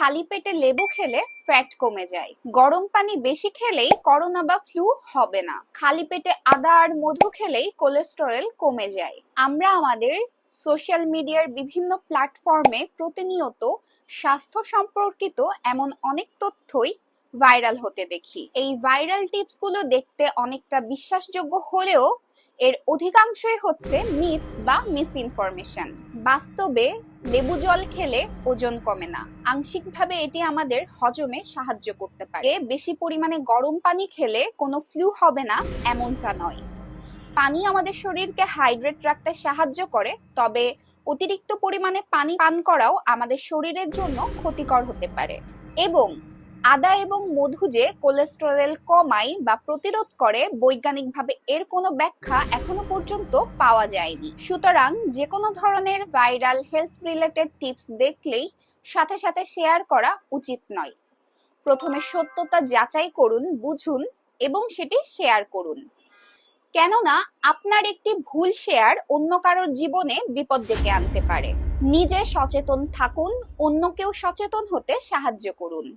খালি পেটে লেবু খেলে ফ্যাট কমে যায়। গরম পানি বেশি খেলেই করোনা বা ফ্লু হবে না। খালি পেটে আদা আর মধু খেলেই কোলেস্টেরল কমে যায়। আমরা আমাদের সোশ্যাল মিডিয়ার বিভিন্ন প্ল্যাটফর্মে প্রতিনিয়ত স্বাস্থ্য সম্পর্কিত এমন অনেক তথ্যই ভাইরাল হতে দেখি। এই ভাইরাল টিপসগুলো দেখতে অনেকটা বিশ্বাসযোগ্য হলেও এর অধিকাংশই হচ্ছে মিথ বা মিস ইনফরমেশন বাস্তবে লেবু জল খেলে ওজন কমে না। আংশিকভাবে এটি আমাদের হজমে সাহায্য করতে পারে। বেশি পরিমাণে গরম পানি খেলে কোনো ফ্লু হবে না, এমনটা নয়। পানি আমাদের শরীরকে হাইড্রেট রাখতে সাহায্য করে, তবে অতিরিক্ত পরিমাণে পানি পান করাও আমাদের শরীরের জন্য ক্ষতিকর হতে পারে। এবং আদা এবং মধু যে কোলেস্টেরল কমায় বা প্রতিরোধ করে, বৈজ্ঞানিকভাবে এর কোনো ব্যাখ্যা এখনও পর্যন্ত পাওয়া যায়নি। সুতরাং যে কোনো ধরনের ভাইরাল হেলথ রিলেটেড টিপস দেখলেই সাথে সাথে শেয়ার করা উচিত নয়। প্রথমে সত্যতা যাচাই করুন, বুঝুন এবং সেটি শেয়ার করুন। কেননা আপনার একটি ভুল শেয়ার অন্য কারোর জীবনে বিপদ ডেকে আনতে পারে। নিজে সচেতন থাকুন, অন্যকেও সচেতন হতে সাহায্য করুন।